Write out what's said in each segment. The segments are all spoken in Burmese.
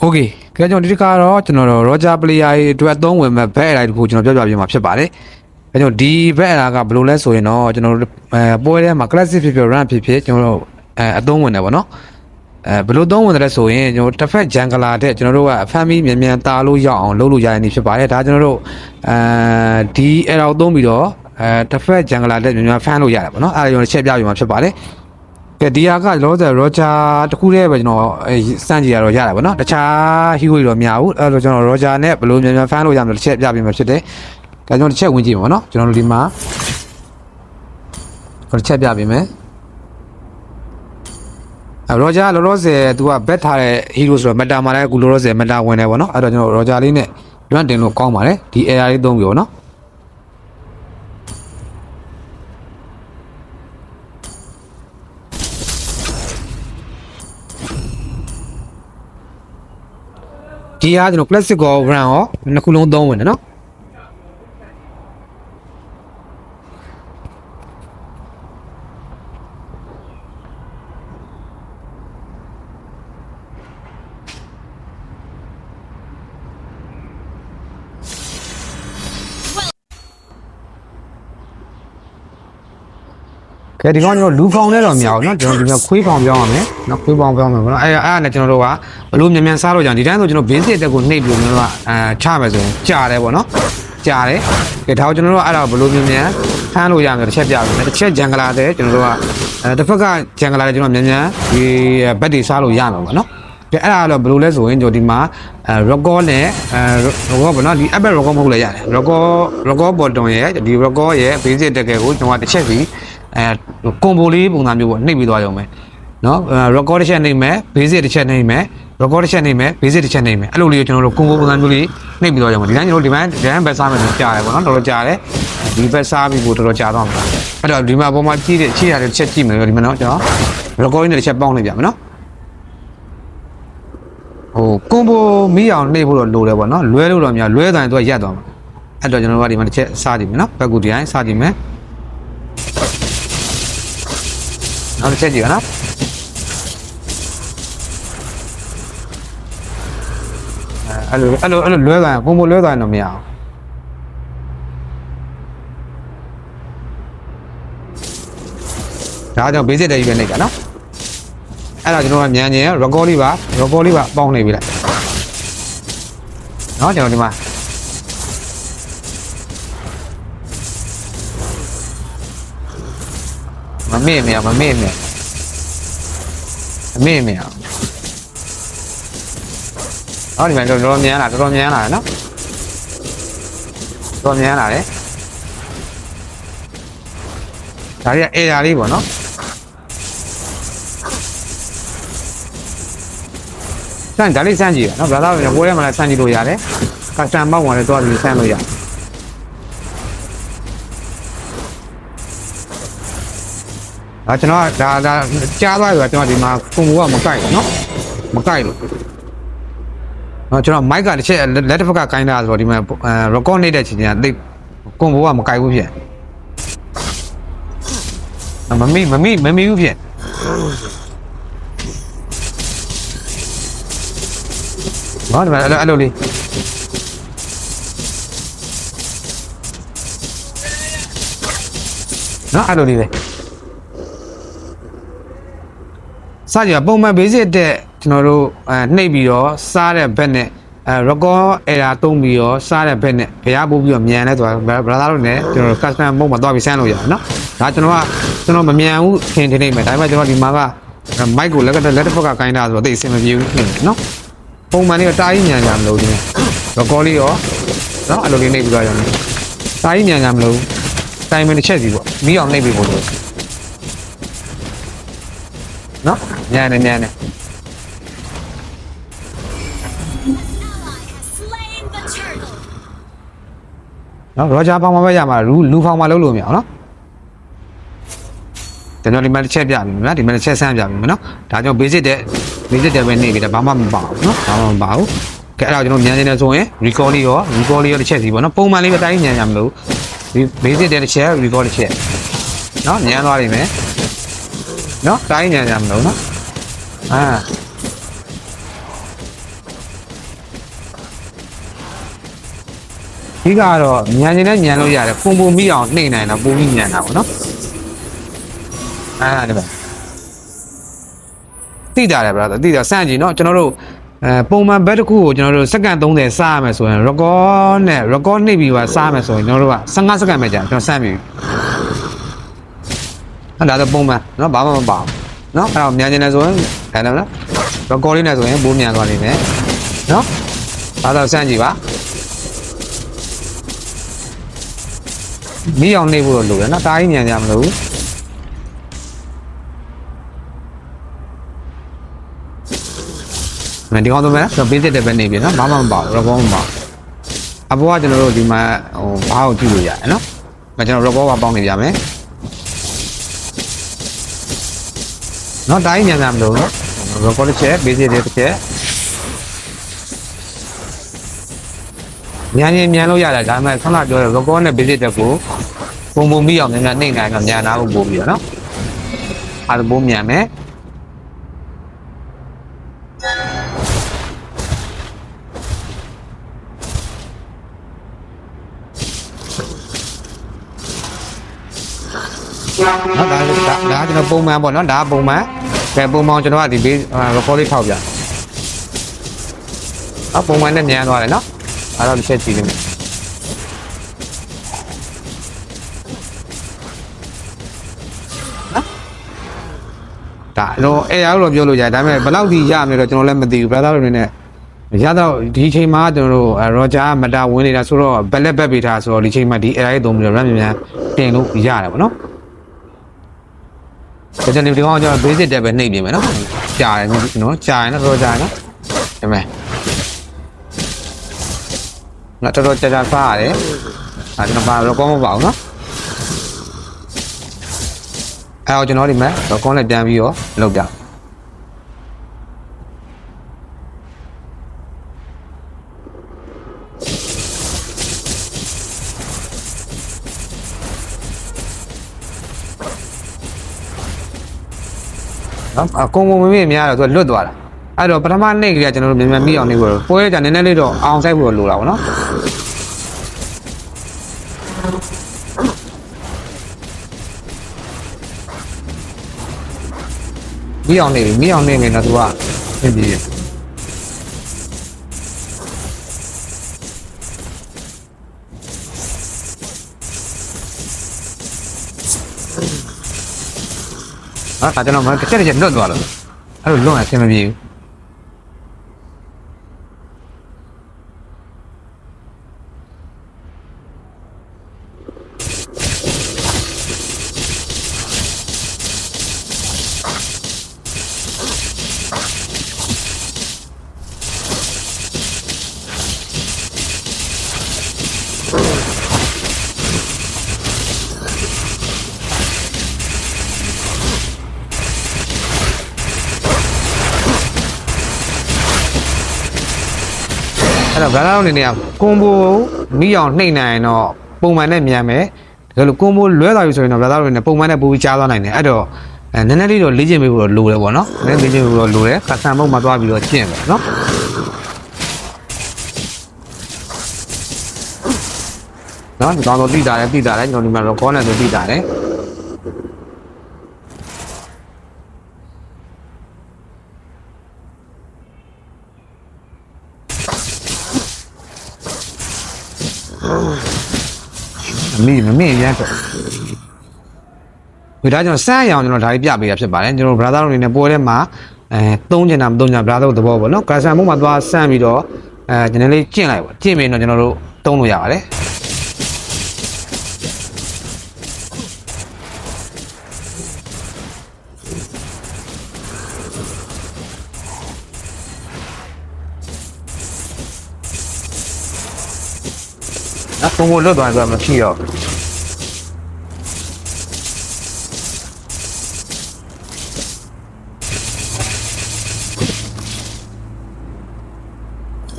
โอเคကြကျွန်တော်ဒီတစ်ခါတော့ကျွန်တော်တို့ Roger player ရဲ့အတွက်အသုံးဝင်မဲ့ back error တခုကျွန်တော်ပြောပြပေးမှာဖြစ်ပါတယ်။အဲကြောင့်ဒီ back error ကဘယ်လိုလဲဆိုရင်တော့ကျွန်တော်တို့အဲပွဲထဲမှာ classic ဖြစ်ဖြစ် run ဖြစ်ဖြစ်ကျွန်တော်တို့အဲအသုံးဝင်တယ်ပေါ့နော်။အဲဘယ်လိုသုံးဝင်တယ်လဲဆိုရင်ကျွန်တော်တစ်ဖက် jungler တဲ့ကျွန်တော်တို့ကအဖမ်းပြီးမြန်မြန်တာလို့ရအောင်လုပ်လို့ရတဲ့နေဖြစ်ပါတယ်။ဒါကျွန်တော်တို့အဲဒီ error ကိုသုံးပြီးတော့အဲတစ်ဖက် jungler တဲ့မြန်မြန်ဖမ်းလို့ရတယ်ပေါ့နော်။အဲဒါကျွန်တော်ချက်ပြပေးမှာဖြစ်ပါတယ်။ ကဲဒီဟာကလောဆယ် Roger တခုတည်းပဲကျွန်တော်အဲစမ်းကြည့်ရတော့ရတယ်ဗောနော်တခြား hero တွေတော့မရဘူးအဲ့တော့ကျွန်တော် Roger နဲ့ဘယ်လိုမြန်မြန်ဖမ်းလို့ရမလဲတစ်ချက်ပြပေးမှာဖြစ်တယ်ဒါကျွန်တော်တစ်ချက်ဝင်ကြည့်မှာဗောနော်ကျွန်တော်တို့ဒီမှာဟိုတစ်ချက်ပြပေးမယ်အဲ Roger လောလောဆယ် तू က bet ထားတဲ့ hero ဆိုတော့ meta မှာလည်းအခုလောလောဆယ် meta ဝင်တယ်ဗောနော်အဲ့တော့ကျွန်တော် Roger လေးနဲ့ run တင်လို့ကောင်းပါတယ်ဒီ area လေးသုံးပြီဗောနော် ဒီဟာကျွန်တော် classic ကို run ရောနှစ်ခုလုံးသုံးဝင်တယ်နော် ကဲဒီကောင်ကျွန်တော်လူဖောင်နဲ့တော့မရဘူးเนาะကျွန်တော်ဒီမှာခွေးဖောင်ပြောင်းရမယ်เนาะခွေးဖောင်ပြောင်းမယ်ဗောနော်အဲအဲ့အဲ့နဲ့ကျွန်တော်တို့ကဘလို့မြန်မြန်စားလို့ကြအောင်ဒီတိုင်းဆိုကျွန်တော် basic တက်ကိုနှိပ်ပြီးကျွန်တော်တို့ကအဲချမယ်ဆိုရင်ကြာတယ်ဗောနော်ကြာတယ်ကဲဒါကိုကျွန်တော်တို့ကအဲ့ဒါဘလို့မြန်မြန်ဖမ်းလို့ရမယ်တစ်ချက်ပြမယ်တစ်ချက်ဂျန်ဂလာတဲ့ကျွန်တော်တို့ကအဲတစ်ဖက်ကဂျန်ဂလာတဲ့ကျွန်တော်မြန်မြန်ဒီဘက်တွေစားလို့ရမှာဗောနော်ကဲအဲ့ဒါတော့ဘယ်လိုလဲဆိုရင်ကျွန်တော်ဒီမှာအဲ record နဲ့အဲ record ပေါ့နော်ဒီ app record မဟုတ်လည်းရတယ် record record button ရဲ့ဒီ record ရဲ့ basic တက်ကယ်ကိုကျွန်တော်ကတစ်ချက်ပြီး အဲကွန်ဘိုလေးပုံစံမျိုးပေါ့နှိပ်ပြီးသွားကြအောင်မယ်နော် record တစ်ချက်နှိပ်မယ် basic တစ်ချက်နှိပ်မယ် record တစ်ချက်နှိပ်မယ် basic တစ်ချက်နှိပ်မယ်အဲ့လိုလေးကိုကျွန်တော်တို့ကွန်ဘိုပုံစံမျိုးလေးနှိပ်ပြီးသွားကြအောင်မယ်ဒီတိုင်းကျွန်တော်ဒီဘက်ဒီဘက်ဘက်စားမယ်ဆိုကြားရပေါ့နော်တော်တော်ကြားတယ်ဒီဘက်စားပြီးပို့တော်တော်ကြားသွားမှာအဲ့တော့ဒီမှာပေါ်မှာကြည့်တဲ့ခြေရတဲ့ချက်ကြည့်မယ်ဒီမှာနော်ကျွန်တော် recording နဲ့တစ်ချက်ပေါင်းလိုက်ပြမယ်နော်ဟိုကွန်ဘိုမိအောင်နှိပ်ဖို့တော့လိုတယ်ပေါ့နော်လွဲလို့တော့များလွဲတိုင်းသူကရက်သွားမှာအဲ့တော့ကျွန်တော်တို့ကဒီမှာတစ်ချက်စားကြည့်မယ်နော်ဘက်ကူဒီတိုင်းစားကြည့်မယ် နောက်တစ်ချက်ကြည့်ရနော်အဲ့လိုအဲ့လိုအဲ့လိုလွဲသွားရင်ပုံပုံလွဲသွားရင်တော့မရအောင်ဒါကြောင့် basic တည်းပဲနေကြနော်အဲ့ဒါကျွန်တော်ကမြန်မြန် record လေးပါ record လေးပါပေါင်းနေပြီလိုက်နော်ကျွန်တော်ဒီမှာ မမေ့မရမမေ့မရမမေ့မရဟောဒီမှာတော်တော်မြန်လာတော်တော်မြန်လာတယ်နော်တော်မြန်လာတယ်ဒါကြီးက area လေးပေါ့နော်စမ်းဒါလေးစမ်းကြည့်ရနော်ဗလာသားကပွဲထဲမှာလည်းစမ်းကြည့်လို့ရတယ်ကစတန်မောက်ဝင်လည်းတော့ဒီစမ်းလို့ရတယ် ဒါကျွန်တော်ကဒါဒါကြားသွားပြီကျွန်တော်ဒီမှာကွန်ဘူကမကိုက်ဘူးနော်မကိုက်လို့နော်ကျွန်တော်မိုက်ကတစ်ချက်လက်တစ်ဖက်ကကိုင်းတာဆိုတော့ဒီမှာ record နေတဲ့ချိန်ကျရင်သိကွန်ဘူကမကိုက်ဘူးဖြစ်မမီမမီမမီဘူးဖြစ်နော်ဒီမှာအဲ့လိုအဲ့လိုလေးနော်အဲ့လိုလေးလေ စားကြပုံမှန် basic တဲ့ကျွန်တော်တို့အဲနှိပ်ပြီးတော့စားတဲ့ဘက်နဲ့အဲ record error သုံးပြီးတော့စားတဲ့ဘက်နဲ့ဘယ်ရပို့ပြီးတော့မြန်လဲဆိုတာ brother တို့ ਨੇ ကျွန်တော်တို့ custom mode မှာသွားပြီးဆန်းလို့ရတယ်နော်ဒါကျွန်တော်ကကျွန်တော်မမြန်ဘူးထင်ထင်နေမယ်ဒါပေမဲ့ကျွန်တော်ဒီမှာက mic ကိုလက်ကလက်တစ်ဖက်ကကိုင်းတာဆိုတော့သိအဆင်မပြေဘူးနော်ပုံမှန်လေးကတားကြီးညံကြမလို့ဒီနေ့ရကောလေးရောနော်အဲ့လိုလေးနှိပ်ပြီးတော့ရောင်းနေတားကြီးညံကြမလို့တိုင်မင်တစ်ချက်စီပေါ့မီးအောင်နှိပ်ပြီးပို့လို့နော် ညံနေညံနေ Slain the turtle. နော်ရောဂျာပေါင်မပဲရမှာလူလူဖောင်မလုပ်လို့မရအောင်နော်ကျွန်တော်ဒီမှာတစ်ချက်ပြပြီနော်ဒီမှာတစ်ချက်ဆန်းပြပြီမနော်ဒါကြောင့် basic တဲ့ basic တဲ့ပဲနေပြီဒါဘာမှမပါဘူးနော်ဘာမှမပါဘူးကဲအဲ့ဒါကျွန်တော်မြန်နေတယ်ဆိုရင် recall လေးရော recall လေးရောတစ်ချက်စီပေါ့နော်ပုံမှန်လေးပဲတိုင်းညံကြမလို့ဒီ basic တဲ့တစ်ချက် recall တစ်ချက်နော်ညံသွားလိမ့်မယ်နော်တိုင်းညံကြမလို့နော် อ่าဒီကတော့မြန်နေနဲ့မြန်လို့ရတယ်ပုံပုံမိအောင်နှိမ့်နိုင်တာပုံပြီးမြန်တာပေါ့နော်အားတယ်ဗျတိတာတယ်ဗျာတိတာစန့်ကြည့်เนาะကျွန်တော်တို့အဲပုံမှန်ဘက်တစ်ခုကိုကျွန်တော်တို့စက္ကန့်30စားရမယ်ဆိုရင် record နဲ့ record နှိပ်ပြီးပါစားမယ်ဆိုရင်ကျွန်တော်တို့က15စက္ကန့်ပဲကြာကျွန်တော်စမ်းပြီအဲ့ဒါတော့ပုံမှန်เนาะဘာမှမပါဘူးเนาะအဲ့တော့မြန်နေတယ်ဆိုရင် ဒါလည်းနော် record လေးနဲ့ဆိုရင်ဘိုးမြန်သွားနေမယ်နော်ဒါတော့စမ်းကြည့်ပါမိအောင်နှိပ်ဖို့တော့လိုတယ်နော်တားကြီးမြန်ကြမလို့မဒီကောင်တော့မယ်ဆိုပေးတဲ့တဲ့ပဲနေပြီနော်ဘာမှမပါဘူး record မပါဘူးအဘောကကျွန်တော်တို့ဒီမှာဟိုဘာကိုကြည့်လို့ရတယ်နော်မကျွန်တော် record ကပေါင်းနေကြမယ်နော်တားကြီးမြန်ကြမလို့နော် record တစ်ချက် basic တစ်ချက်မြန်ရင်မြန် လို့ရတယ်ဒါပေမဲ့ခဏပြောတယ် record နဲ့ basic တက်ကိုပုံပုံပြီးအောင်မြန်မြန်နှိမ့်နိုင်တော့မြန်တာကိုပို့ပြီးတော့နော်အဲဒါပို့မြန်မယ်နော်ဒါ ဒါဒါကျွန်တော်ပုံမှန်ပေါ့နော်ဒါကပုံမှန်ကဲပုံမှန်ကျွန်တော်ကဒီ base record လေးထောက်ပြအပုံမှန်နဲ့မြန်သွားတယ်နော်အဲ့တော့တစ်ချက်ကြည့်လိမ့်မယ်ဒါတော့အဲအားလို့ပြောလို့ရတယ်ဒါပေမဲ့ဘယ်လောက်ဒီရမလဲတော့ကျွန်တော်လည်းမသိဘူး brother တို့အနေနဲ့ရတော့ဒီချိန်မှာကျွန်တော်တို့ရောဂျာမတာဝင်နေတာဆိုတော့ဘက်လက်ဘက်ပေးထားဆိုတော့ဒီချိန်မှာဒီ AI သုံးပြီးတော့ RAM မြန်မြန်တင်လို့ရတယ်ပေါ့နော် ဒါကြောင့်ဒီကောင်ကျွန်တော် basic တက်ပဲနှိပ်ပြင်မယ်နော်ကြာတယ်နော်ကြာရင်တော့တော့ကြာနော်ဒါပေမဲ့ငါတော်တော်ကြာကြာစားရတယ်အဲကျွန်တော်ဘာတော့ကောင်းမပါဘူးနော်အဲတော့ကျွန်တော်ဒီမဲ့တော့ကောင်းနဲ့ပြန်ပြီးတော့လုပ်ပြ နော်အကုန်ကုန်မမေ့များတော့သူကလွတ်သွားတာအဲ့တော့ပထမနေ့ကလေးကကျွန်တော်တို့မြန်မြန်မိအောင်နေဖို့ပွဲကြနည်းနည်းလေးတော့အောင်ဆိုင်ဖို့လိုတာပေါ့နော်မိအောင်နေပြီမိအောင်နေနေတော့သူကပြင်ပြီးတယ် ဟာဒါကျွန်တော်မတစ်ချက်တစ်ချက်လွတ်သွားလို့အဲ့လိုလွတ်ရင်အဆင်မပြေဘူး အဲ့တော့ဘာသာအနေနဲ့ကကွန်ဘိုမိအောင်နှိမ့်နိုင်ရင်တော့ပုံမှန်နဲ့မြန်မယ်တကယ်လို့ကွန်ဘိုလွဲသွားပြီဆိုရင်တော့ဘာသာအနေနဲ့ပုံမှန်နဲ့ပိုပြီးကြားသွားနိုင်တယ်အဲ့တော့အဲနည်းနည်းလေးတော့လေ့ကျင့်ပေးဖို့တော့လိုတယ်ပေါ့နော်နည်းနည်းလေ့ကျင့်ပေးဖို့တော့လိုတယ်ကစတန်မုတ်မှာသွားပြီးတော့ကျင့်မယ်နော်နော်ဒီကောင်တော့တိတာတယ်တိတာတယ်ကျွန်တော်ဒီမှာ record နဲ့ဆိုတိတာတယ် မမိမမိရမ်းတော့ဒီဒါကျွန်တော်စမ်းရအောင်ကျွန်တော်ဒါလေးပြပေးတာဖြစ်ပါတယ်ကျွန်တော် brother တို့အနေနဲ့ပွဲထဲမှာအဲသုံးချင်တာမသုံးချင် brother တို့သဘောပေါ့နော်ကရဆန်ဘုံမှာသွားစမ်းပြီးတော့အဲကျွန်တော်လေးကျင့်လိုက်ပါကျင့်ပြီးတော့ကျွန်တော်တို့သုံးလို့ရပါတယ် နော်ပုံပုံလွတ်သွားရင်ဆိုတော့မဖြစ်တော့ဘူး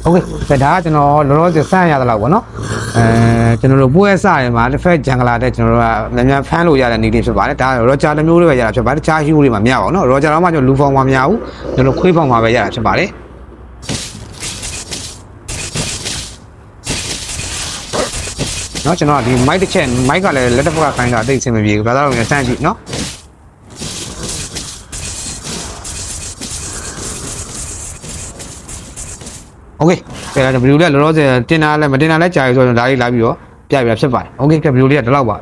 โอเคဒါကကျွန်တော်လောလောဆယ်စမ်းရသလောက်ပေါ့နော်အဲကျွန်တော်တို့ပွဲစရမှာတစ်ဖက်ဂျန်ဂလာတဲ့ကျွန်တော်တို့ကမြန်မြန်ဖမ်းလို့ရတဲ့နေလေးဖြစ်ပါတယ်ဒါရောဂျာတစ်မျိုးလေးပဲရတာဖြစ်ပါတယ်ချားဟီးတွေမှာမရပါဘူးနော်ရောဂျာတော့မှကျွန်တော်လူဖောင်မှာမရဘူးကျွန်တော်ခွေးဖောင်မှာပဲရတာဖြစ်ပါတယ် เนาะကျွန်တော်ကဒီ mic တစ်ချက် mic ကလည်းလက်တစ်ဖက်ကခိုင်းတာအသိအဆင်မပြေဘူး brother တို့လည်းစမ်းကြည့်เนาะโอเคကဲဒါဗီဒီယိုလေးလောလောဆယ်တင်တာလည်းမတင်တာလည်းကြာပြီဆိုတော့ဒါလေးလာပြီးတော့ပြပြဖြစ်ပါတယ်โอเคကဲဗီဒီယိုလေးကဒီလောက်ပါ